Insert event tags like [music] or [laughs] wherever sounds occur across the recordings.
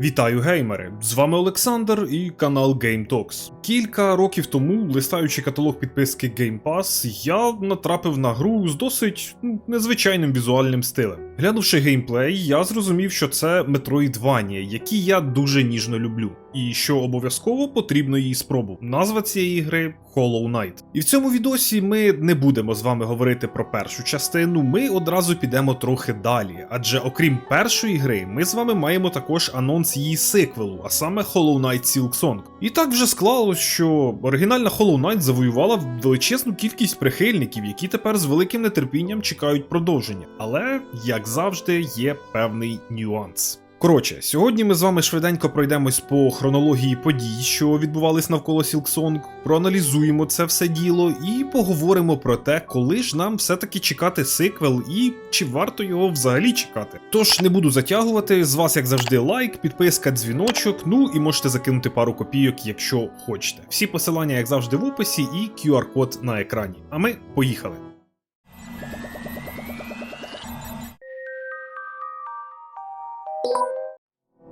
Вітаю геймери! З вами Олександр і канал Game Talks. Кілька років тому, листаючи каталог підписки Game Pass, я натрапив на гру з досить ну, незвичайним візуальним стилем. Глянувши геймплей, я зрозумів, що це Metroidvania, які я дуже ніжно люблю, і що обов'язково потрібно її спробувати. Назва цієї гри Hollow Knight. І в цьому відосі ми не будемо з вами говорити про першу частину, ми одразу підемо трохи далі. Адже окрім першої гри, ми з вами маємо також анонс її сиквелу, а саме Hollow Knight Silksong. І так вже склалось, що оригінальна Hollow Knight завоювала величезну кількість прихильників, які тепер з великим нетерпінням чекають продовження. Але, як завжди, є певний нюанс. Коротше, сьогодні ми з вами швиденько пройдемось по хронології подій, що відбувались навколо Silksong, проаналізуємо це все діло і поговоримо про те, коли ж нам все-таки чекати сиквел і чи варто його взагалі чекати. Тож не буду затягувати, з вас, як завжди, лайк, підписка, дзвіночок, ну і можете закинути пару копійок, якщо хочете. Всі посилання, як завжди, в описі, і QR-код на екрані. А ми поїхали.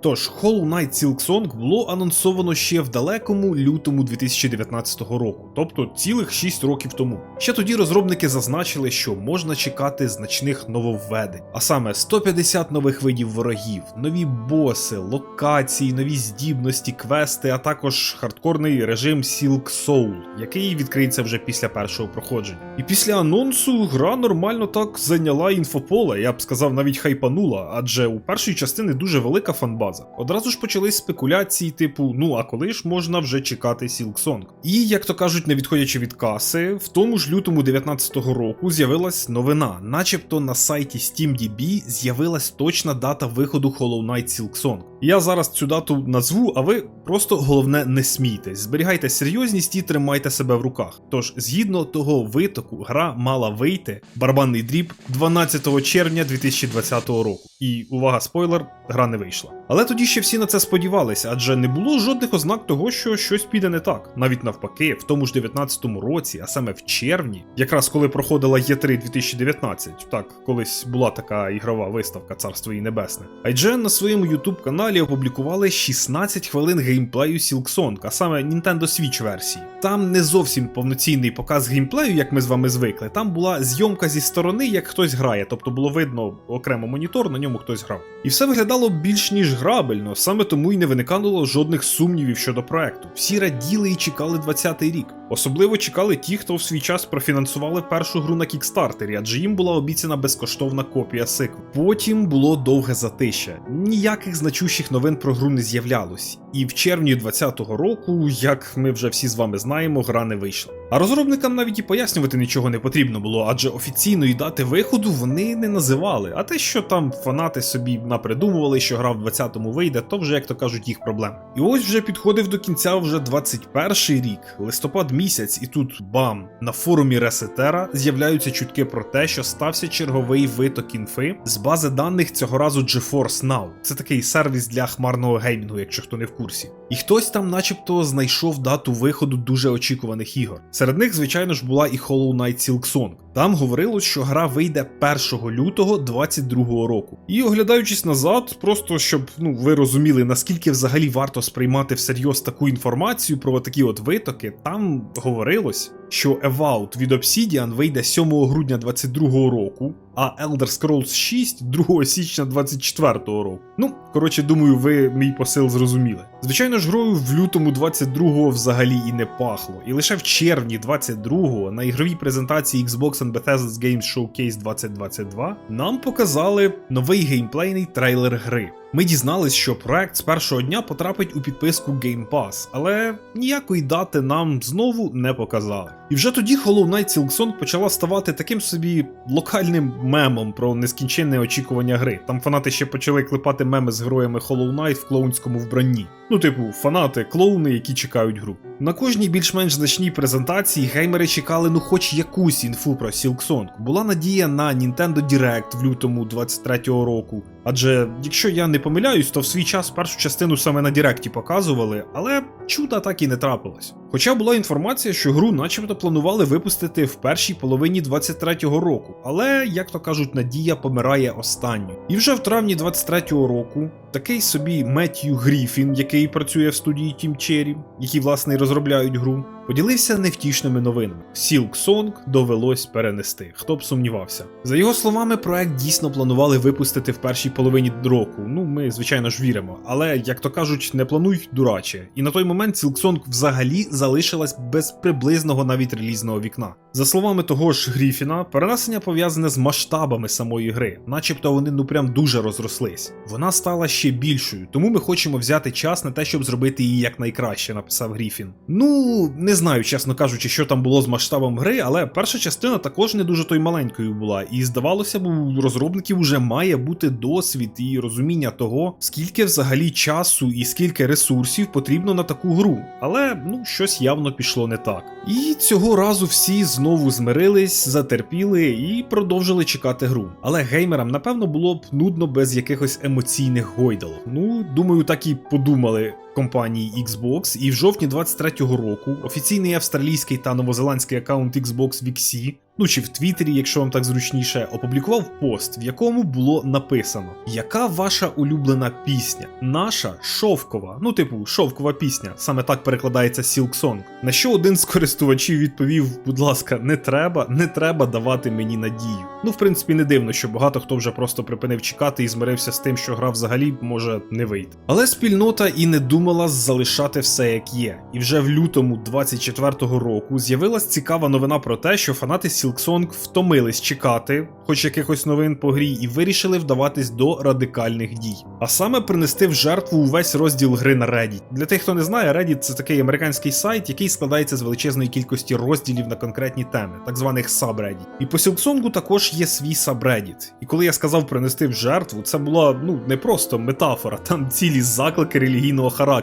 Тож, Hollow Knight Silksong було анонсовано ще в далекому лютому 2019 року, тобто цілих 6 років тому. Ще тоді розробники зазначили, що можна чекати значних нововведень, а саме 150 нових видів ворогів, нові боси, локації, нові здібності, квести, а також хардкорний режим Silk Soul, який відкриється вже після першого проходження. І після анонсу гра нормально так зайняла інфополе, я б сказав, навіть хайпанула, адже у першої частини дуже велика фанбаза. Одразу ж почались спекуляції, типу, ну а коли ж можна вже чекати Silksong? І, як то кажуть, не відходячи від каси, в тому ж лютому 19-го року з'явилась новина, начебто на сайті SteamDB з'явилась точна дата виходу Hollow Knight Silksong. Я зараз цю дату назву, а ви просто головне не смійтесь, зберігайте серйозність і тримайте себе в руках. Тож, згідно того витоку, гра мала вийти барабанний дріб 12 червня 2020 року. І увага, спойлер, гра не вийшла. Але тоді ще всі на це сподівалися, адже не було жодних ознак того, що щось піде не так. Навіть навпаки, в тому ж 19-му році, а саме в червні, якраз коли проходила Є3 2019, так колись була така ігрова виставка Царство і Небесне. IGN на своєму YouTube каналі опублікували 16 хвилин геймплею Silksong, а саме Nintendo Switch версії. Там не зовсім повноцінний показ геймплею, як ми з вами звикли. Там була зйомка зі сторони, як хтось грає, тобто було видно окремо монітор, на ньому хтось грав. І все виглядало більш ніж грабельно, саме тому й не виникало жодних сумнівів щодо проекту. Всі раділи і чекали 20-й рік. Особливо чекали ті, хто в свій час профінансували першу гру на кікстартері, адже їм була обіцяна безкоштовна копія сиквелу. Потім було довге затища. Ніяких значущих новин про гру не з'являлось. І в червні 2020 року, як ми вже всі з вами знаємо, гра не вийшла. А розробникам навіть і пояснювати нічого не потрібно було, адже офіційної дати виходу вони не називали. А те, що там фанати собі напридумували, що гра в 20-му вийде, то вже, як то кажуть, їх проблема. І ось вже підходив до кінця вже 21 рік, листопад місяць, і тут бам! На форумі Ресетера з'являються чутки про те, що стався черговий виток інфи з бази даних цього разу GeForce Now. Це такий сервіс для хмарного геймінгу, якщо хто не в курсі. І хтось там, начебто, знайшов дату виходу дуже очікуваних ігор. Серед них, звичайно ж, була і Hollow Knight Silksong. Там говорилось, що гра вийде 1 лютого 22 року. І оглядаючись назад, просто щоб ну ви розуміли, наскільки взагалі варто сприймати всерйоз таку інформацію про такі от витоки, там говорилось, що Evout від Obsidian вийде 7 грудня 22 року, а Elder Scrolls 6 2 січня 24 року. Ну, коротше, думаю, ви мій посил зрозуміли. Звичайно ж, грою в лютому 22-го взагалі і не пахло. І лише в червні 22-го на ігровій презентації Xbox and Bethesda's Games Showcase 2022 нам показали новий геймплейний трейлер гри. Ми дізнались, що проект з першого дня потрапить у підписку Game Pass, але ніякої дати нам знову не показали. І вже тоді Hollow Knight Silksong почала ставати таким собі локальним мемом про нескінченне очікування гри. Там фанати ще почали клепати меми з героями Hollow Knight в клоунському вбранні. Ну, типу, фанати, клоуни, які чекають гру. На кожній більш-менш значній презентації геймери чекали ну хоч якусь інфу про Silksong. Була надія на Nintendo Direct в лютому 23-го року. Адже, якщо я не помиляюсь, то в свій час першу частину саме на Діректі показували, але чуда так і не трапилось. Хоча була інформація, що гру начебто планували випустити в першій половині 23-го року, але, як то кажуть, надія помирає останню. І вже в травні 23-го року такий собі Меттью Гріфін, який працює в студії Team Cherry, які власне і розробляють гру, поділився невтішними новинами. Silksong довелось перенести, хто б сумнівався. За його словами, проект дійсно планували випустити в першій половині року. Ну, ми, звичайно ж, віримо. Але, як то кажуть, не плануй дураче. І на той момент Silksong взагалі залишилась без приблизного навіть релізного вікна. За словами того ж Гріфіна, перенесення пов'язане з масштабами самої гри, начебто вони ну прям дуже розрослись. Вона стала ще більшою, тому ми хочемо взяти час на те, щоб зробити її якнайкраще, написав Гріфін. Ну, не знаю, чесно кажучи, що там було з масштабом гри, але перша частина також не дуже той маленькою була, і здавалося б, у розробників вже має бути досвід і розуміння того, скільки взагалі часу і скільки ресурсів потрібно на таку гру. Але ну щось явно пішло не так. І цього разу всі знову змирились, затерпіли і продовжили чекати гру. Але геймерам, напевно, було б нудно без якихось емоційних гойдалок. Ну, думаю, так і подумали компанії Xbox, і в жовтні 23-го року офіційний австралійський та новозеландський аккаунт Xbox VXC, ну чи в Твіттері, якщо вам так зручніше, опублікував пост, в якому було написано: Яка ваша улюблена пісня? Наша шовкова, ну типу, шовкова пісня, саме так перекладається Silk Song. На що один з користувачів відповів: будь ласка, не треба, не треба давати мені надію. Ну, в принципі, не дивно, що багато хто вже просто припинив чекати і змирився з тим, що гра взагалі може не вийти. Але спільнота і не думала залишати все як є. І вже в лютому 24-го року з'явилась цікава новина про те, що фанати Silksong втомились чекати, хоч якихось новин по грі, і вирішили вдаватись до радикальних дій. А саме принести в жертву увесь розділ гри на Reddit. Для тих, хто не знає, Reddit це такий американський сайт, який складається з величезної кількості розділів на конкретні теми, так званих subreddit. І по Silksong також є свій subreddit. І коли я сказав принести в жертву, це була ну не просто метафора, там цілі заклики релігійного характеру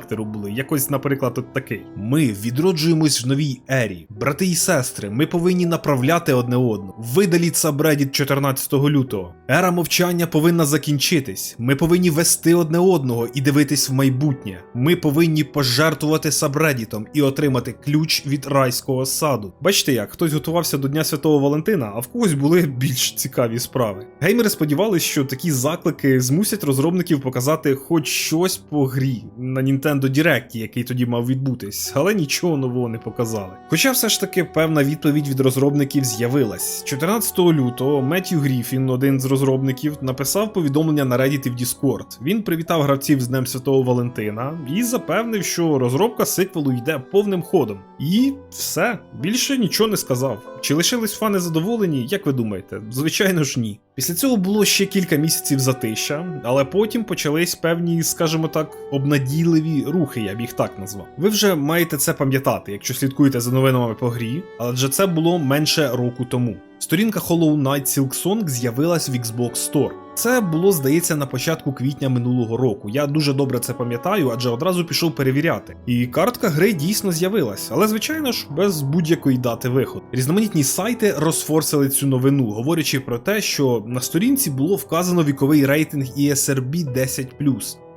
були. Якось, наприклад, от такий: ми відроджуємось в новій ері, брати і сестри. Ми повинні направляти одне одного. Видаліть subreddit 14 лютого. Ера мовчання повинна закінчитись. Ми повинні вести одне одного і дивитись в майбутнє. Ми повинні пожертвувати сабредітом і отримати ключ від райського саду. Бачите, як хтось готувався до Дня Святого Валентина, а в когось були [laughs] більш цікаві справи. Геймери сподівалися, що такі заклики змусять розробників показати хоч щось по грі на Nintendo Direct, який тоді мав відбутись, але нічого нового не показали. Хоча все ж таки певна відповідь від розробників з'явилась. 14 лютого Меттью Гріфін, один з розробників, написав повідомлення на Reddit і в Discord. Він привітав гравців з Днем Святого Валентина і запевнив, що розробка сиквелу йде повним ходом. І все, більше нічого не сказав. Чи лишились фани задоволені, як ви думаєте? Звичайно ж ні. Після цього було ще кілька місяців затища, але потім почались певні, скажімо так, обнадійливі рухи, я б їх так назвав. Ви вже маєте це пам'ятати, якщо слідкуєте за новинами по грі, адже це було менше року тому. Сторінка Hollow Knight Silksong з'явилась в Xbox Store. Це було, здається, на початку квітня минулого року. Я дуже добре це пам'ятаю, адже одразу пішов перевіряти. І картка гри дійсно з'явилась, але звичайно ж без будь-якої дати виходу. Різноманітні сайти розфорсили цю новину, говорячи про те, що на сторінці було вказано віковий рейтинг ESRB 10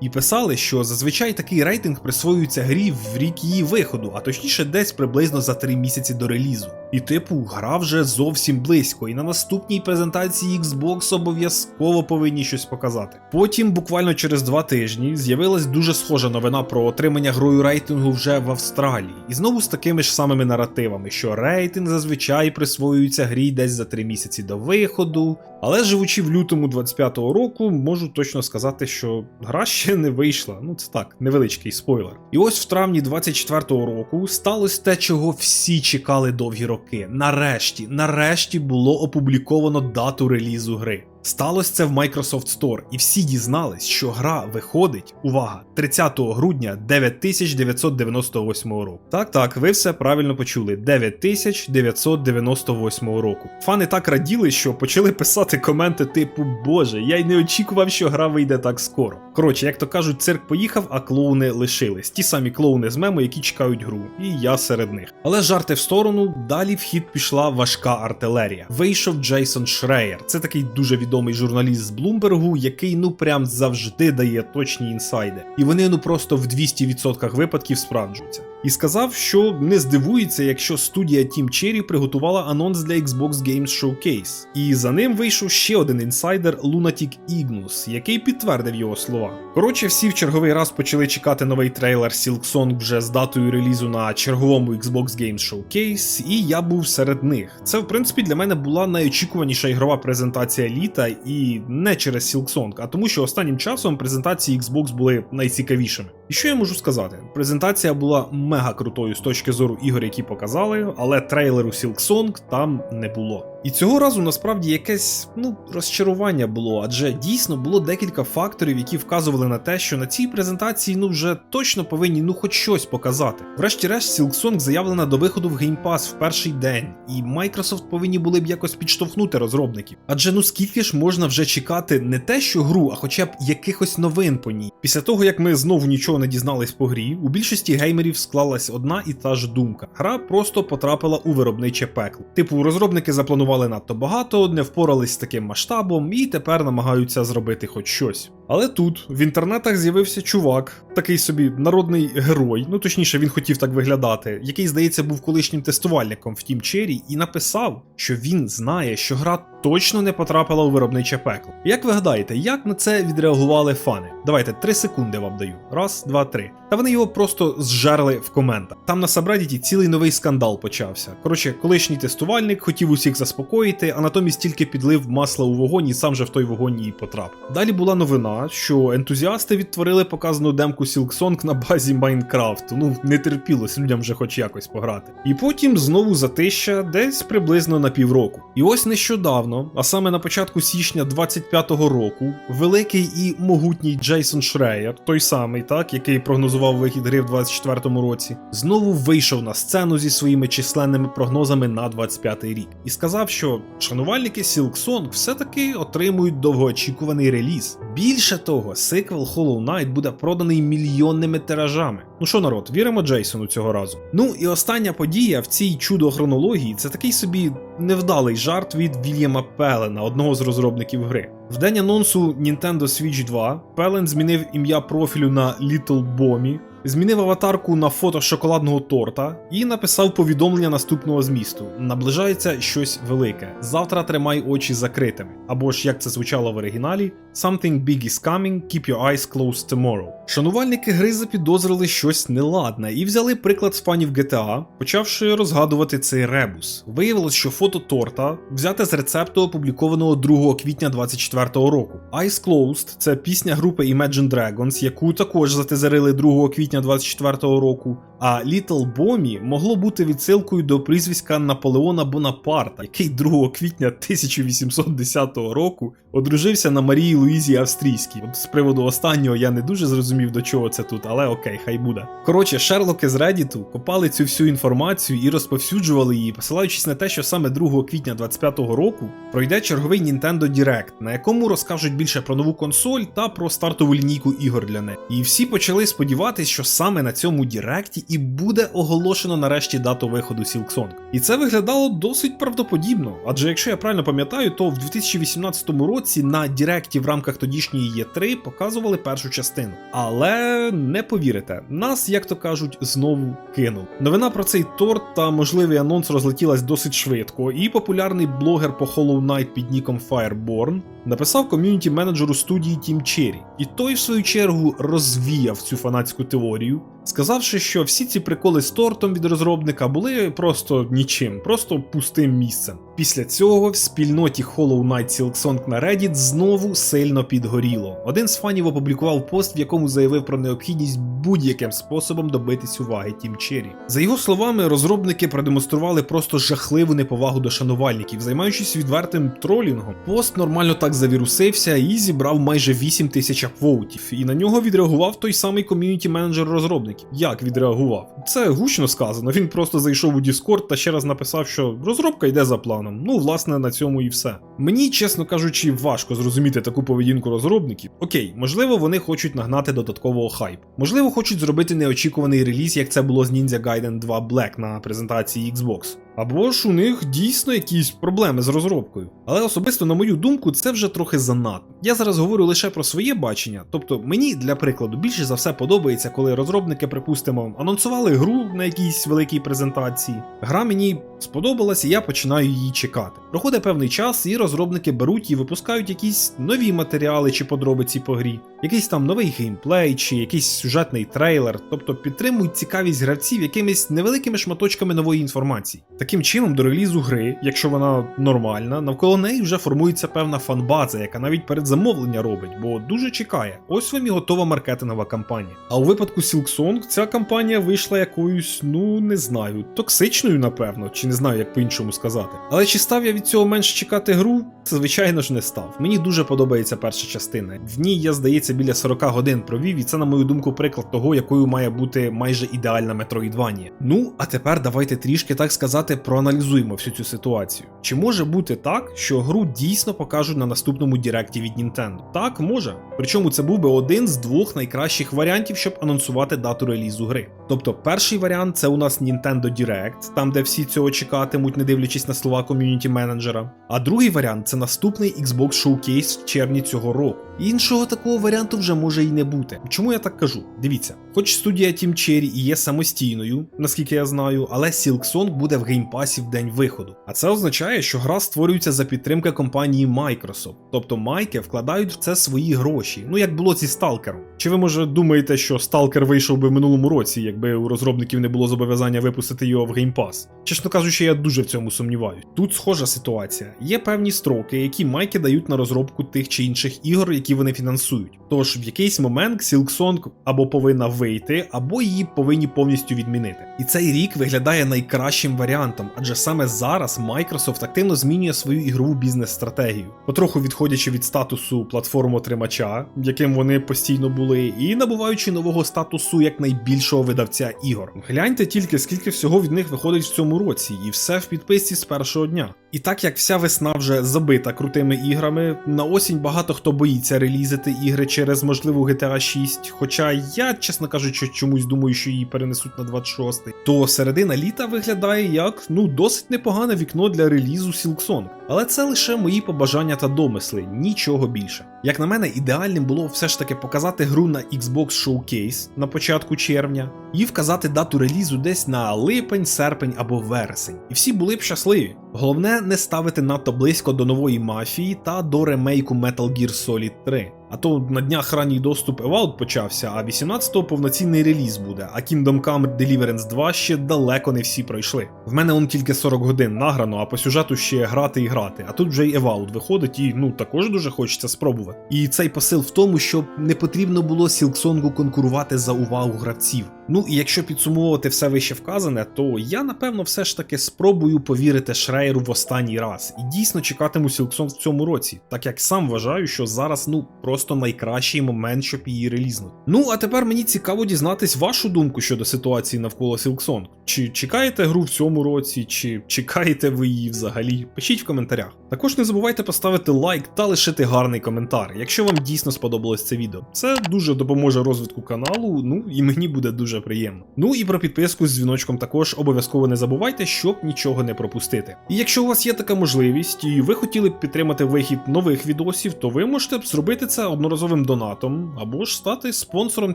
і писали, що зазвичай такий рейтинг присвоюється грі в рік її виходу, а точніше десь приблизно за 3 місяці до релізу. І типу, гра вже зовсім близько, і на наступній презентації Xbox обов'язково повинні щось показати. Потім, буквально через два тижні, з'явилась дуже схожа новина про отримання грою рейтингу вже в Австралії, і знову з такими ж самими наративами, що рейтинг зазвичай присвоюється грі десь за 3 місяці до виходу. Але живучи в лютому 25-го року, можу точно сказати, що гра ще не вийшла. Ну це так, невеличкий спойлер. І ось в травні 24-го року сталося те, чого всі чекали довгі роки. Нарешті, нарешті було опубліковано дату релізу гри. Сталося це в Microsoft Store, і всі дізнались, що гра виходить, увага, 30 грудня 9998 року. Так, так, ви все правильно почули. 9998 року. Фани так раділи, що почали писати коменти типу Боже, я й не очікував, що гра вийде так скоро. Коротше, як то кажуть, цирк поїхав, а клоуни лишились. Ті самі клоуни з мему, які чекають гру, і я серед них. Але жарти в сторону, далі в хід пішла важка артилерія. Вийшов Джейсон Шреєр. Це такий дуже відомий журналіст з Блумбергу, який ну прям завжди дає точні інсайди. І вони ну просто в 200% випадків справджуються. І сказав, що не здивується, якщо студія Team Cherry приготувала анонс для Xbox Games Showcase. І за ним вийшов ще один інсайдер Lunatic Ignus, який підтвердив його слова. Коротше, всі в черговий раз почали чекати новий трейлер Silksong вже з датою релізу на черговому Xbox Games Showcase, і я був серед них. Це, в принципі, для мене була найочікуваніша ігрова презентація літа, і не через Silksong, а тому, що останнім часом презентації Xbox були найцікавішими. І що я можу сказати? Презентація була мега крутою з точки зору ігор, які показали, але трейлеру Silksong там не було. І цього разу насправді якесь ну розчарування було, адже дійсно було декілька факторів, які вказували на те, що на цій презентації ну вже точно повинні ну хоч щось показати. Врешті-решт, Silksong заявлена до виходу в Game Pass в перший день, і Microsoft повинні були б якось підштовхнути розробників. Адже ну скільки ж можна вже чекати не те, що гру, а хоча б якихось новин по ній. Після того як ми знову нічого не дізнались по грі, у більшості геймерів склалась одна і та ж думка: гра просто потрапила у виробниче пекло. Типу, розробники запланували надто багато, не впорались з таким масштабом і тепер намагаються зробити хоч щось. Але тут в інтернетах з'явився чувак, такий собі народний герой, ну точніше, він хотів так виглядати, який, здається, був колишнім тестувальником в Team Cherry і написав, що він знає, що гра точно не потрапила у виробниче пекло. Як ви гадаєте, як на це відреагували фани? Давайте 3 секунди вам даю. Раз, два, три. Та вони його просто зжерли в коментах. Там на Сабредіті цілий новий скандал почався. Коротше, колишній тестувальник хотів усіх заспокоїти, а натомість тільки підлив масло у вогонь і сам же в той вогонь і потрапив. Далі була новина, що ентузіасти відтворили показану демку Silksong на базі Майнкрафту. Ну не терпілось людям вже хоч якось пограти. І потім знову затища десь приблизно на півроку. І ось нещодавно, а саме на початку січня 25-го року, великий і могутній Джейсон Шреєр, той самий, так, який прогнозував вихід гри в 24-му році, знову вийшов на сцену зі своїми численними прогнозами на 25-й рік і сказав, що шанувальники Silksong все-таки отримують довгоочікуваний реліз. Більше того, сиквел Hollow Knight буде проданий мільйонними тиражами. Ну що, народ, віримо Джейсону цього разу. Ну і остання подія в цій чудо-хронології це такий собі невдалий жарт від Вільяма Пелена, одного з розробників гри. В день анонсу Nintendo Switch 2 Пелен змінив ім'я профілю на Little Bommy, змінив аватарку на фото шоколадного торта і написав повідомлення наступного змісту: наближається щось велике. Завтра тримай очі закритими. Або ж як це звучало в оригіналі: Something big is coming, keep your eyes closed tomorrow. Шанувальники гри запідозрили щось неладне і взяли приклад з фанів GTA, почавши розгадувати цей ребус. Виявилось, що фото торта взяте з рецепту, опублікованого 2 квітня 24-го року. Eyes Closed це пісня групи Imagine Dragons, яку також затезерили 2 квітня 24-го року. А Літл Бомі могло бути відсилкою до прізвиська Наполеона Бонапарта, який 2 квітня 1810 року одружився на Марії Луїзі Австрійській. От з приводу останнього я не дуже зрозумів до чого це тут, але окей, хай буде. Коротше, Шерлоки з Reddit копали цю всю інформацію і розповсюджували її, посилаючись на те, що саме 2 квітня 25-го року пройде черговий Nintendo Direct, на якому розкажуть більше про нову консоль та про стартову лінійку ігор для неї. І всі почали сподіватися, що саме на цьому Діректі і буде оголошено нарешті дату виходу Silksong. І це виглядало досить правдоподібно, адже якщо я правильно пам'ятаю, то в 2018 році на Діректі в рамках тодішньої Є3 показували першу частину. Але не повірите, нас, як то кажуть, знову кинув. Новина про цей торт та можливий анонс розлетілась досить швидко, і популярний блогер по Hollow Knight під ніком Fireborn написав ком'юніті менеджеру студії Team Cherry. І той, в свою чергу, розвіяв цю фанатську теорію, сказавши, що всі ці приколи з тортом від розробника були просто нічим, просто пустим місцем. Після цього в спільноті Hollow Knight Silksong на Reddit знову сильно підгоріло. Один з фанів опублікував пост, в якому заявив про необхідність будь-яким способом добитись уваги Тім Черрі. За його словами, розробники продемонстрували просто жахливу неповагу до шанувальників, займаючись відвертим тролінгом. Пост нормально так завірусився і зібрав майже 8 тисяч апвоутів. І на нього відреагував той самий ком'юніті менеджер розробників. Як відреагував? Це гучно сказано. Він просто зайшов у Discord та ще раз написав, що розробка йде за планом. Ну, власне, на цьому і все. Мені, чесно кажучи, важко зрозуміти таку поведінку розробників. Окей, можливо, вони хочуть нагнати додаткового хайпу. Можливо, хочуть зробити неочікуваний реліз, як це було з Ninja Gaiden 2 Black на презентації Xbox. Або ж у них дійсно якісь проблеми з розробкою. Але особисто, на мою думку, це вже трохи занадто. Я зараз говорю лише про своє бачення. Тобто, мені, для прикладу, більше за все подобається, коли розробники, припустимо, анонсували гру на якійсь великій презентації. Гра мені сподобалась, і я починаю її чекати. Проходить певний час, і розробники беруть і випускають якісь нові матеріали чи подробиці по грі, якийсь там новий геймплей чи якийсь сюжетний трейлер, тобто підтримують цікавість гравців якимись невеликими шматочками нової інформації. Таким чином, до релізу гри, якщо вона нормальна, навколо неї вже формується певна фанбаза, яка навіть передзамовлення робить, бо дуже чекає. Ось вам і готова маркетингова кампанія. А у випадку Silksong ця кампанія вийшла якоюсь, ну не знаю, токсичною, напевно, чи не знаю, як по-іншому сказати. Але чи став я від цього менше чекати гру? Звичайно ж не став. Мені дуже подобається перша частина. В ній я, здається, біля 40 годин провів, і це, на мою думку, приклад того, якою має бути майже ідеальна Metroidvania. Ну, а тепер давайте трішки так сказати проаналізуємо всю цю ситуацію. Чи може бути так, що гру дійсно покажуть на наступному Діректі від Nintendo? Так, може. Причому це був би один з двох найкращих варіантів, щоб анонсувати дату релізу гри. Тобто, перший варіант це у нас Nintendo Direct, там де всі цього чекатимуть, не дивлячись на слова ком'юніті менеджера. А другий варіант це наступний Xbox Showcase в червні цього року. Іншого такого варіанту вже може і не бути. Чому я так кажу? Дивіться, хоч студія Team Cherry і є самостійною, наскільки я знаю, але Silksong буде в геймпасі в день виходу. А це означає, що гра створюється за підтримки компанії Microsoft. Тобто майки вкладають в це свої гроші. Ну як було зі Сталкером. Чи ви може думаєте, що Сталкер вийшов би в минулому році, якби у розробників не було зобов'язання випустити його в геймпас? Чесно кажучи, я дуже в цьому сумніваюсь. Тут схожа ситуація. Є певні строки, які майки дають на розробку тих чи інших ігор, які вони фінансують. Тож в якийсь момент Silksong або повинна вийти, або її повинні повністю відмінити. І цей рік виглядає найкращим варіантом, адже саме зараз Microsoft активно змінює свою ігрову бізнес-стратегію, потроху відходячи від статусу платформотримача, яким вони постійно були, і набуваючи нового статусу як найбільшого видавця ігор. Гляньте тільки скільки всього від них виходить в цьому році, і все в підписці з першого дня. І так як вся весна вже забита крутими іграми, на осінь багато хто боїться релізити ігри через можливу GTA 6. Хоча я, чесно кажучи, чомусь думаю, що її перенесуть на 26-й, то середина літа виглядає як ну досить непогане вікно для релізу Silksong. Але це лише мої побажання та домисли, нічого більше. Як на мене, ідеальним було все ж таки показати гру на Xbox Showcase на початку червня і вказати дату релізу десь на липень, серпень або вересень. І всі були б щасливі. Головне не ставити надто близько до нової мафії та до ремейку Metal Gear Solid 3. А то на днях ранній доступ Evout почався, а 18-го повноцінний реліз буде, а Kingdom Come Deliverance 2 ще далеко не всі пройшли. В мене он тільки 40 годин награно, а по сюжету ще грати і грати. А тут вже й Evout виходить, і ну також дуже хочеться спробувати. І цей посил в тому, що не потрібно було Silksong конкурувати за увагу гравців. Ну і якщо підсумовувати все вище вказане, то я напевно все ж таки спробую повірити Шрейеру в останній раз і дійсно чекатиму Silksong в цьому році, так як сам вважаю, що зараз ну просто найкращий момент, щоб її релізнути. Ну а тепер мені цікаво дізнатись вашу думку щодо ситуації навколо Silksong. Чи чекаєте гру в цьому році, чи чекаєте ви її взагалі? Пишіть в коментарях. Також не забувайте поставити лайк та лишити гарний коментар, якщо вам дійсно сподобалось це відео. Це дуже допоможе розвитку каналу, ну і мені буде дуже приємно. Ну і про підписку з дзвіночком також обов'язково не забувайте, щоб нічого не пропустити. І якщо у вас є така можливість, і ви хотіли б підтримати вихід нових відосів, то ви можете б зробити це одноразовим донатом або ж стати спонсором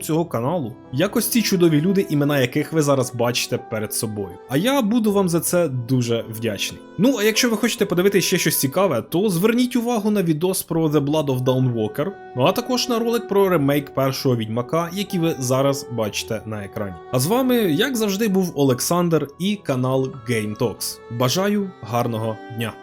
цього каналу. Якось ці чудові люди, імена яких ви зараз бачите перед собою. А я буду вам за це дуже вдячний. Ну а якщо ви хочете подивитися ще щось цікаве, то зверніть увагу на відос про The Blood of Dawnwalker, ну а також на ролик про ремейк першого відьмака, який ви зараз бачите на екрані. А з вами, як завжди, був Олександр і канал Game Talks. Бажаю гарного дня!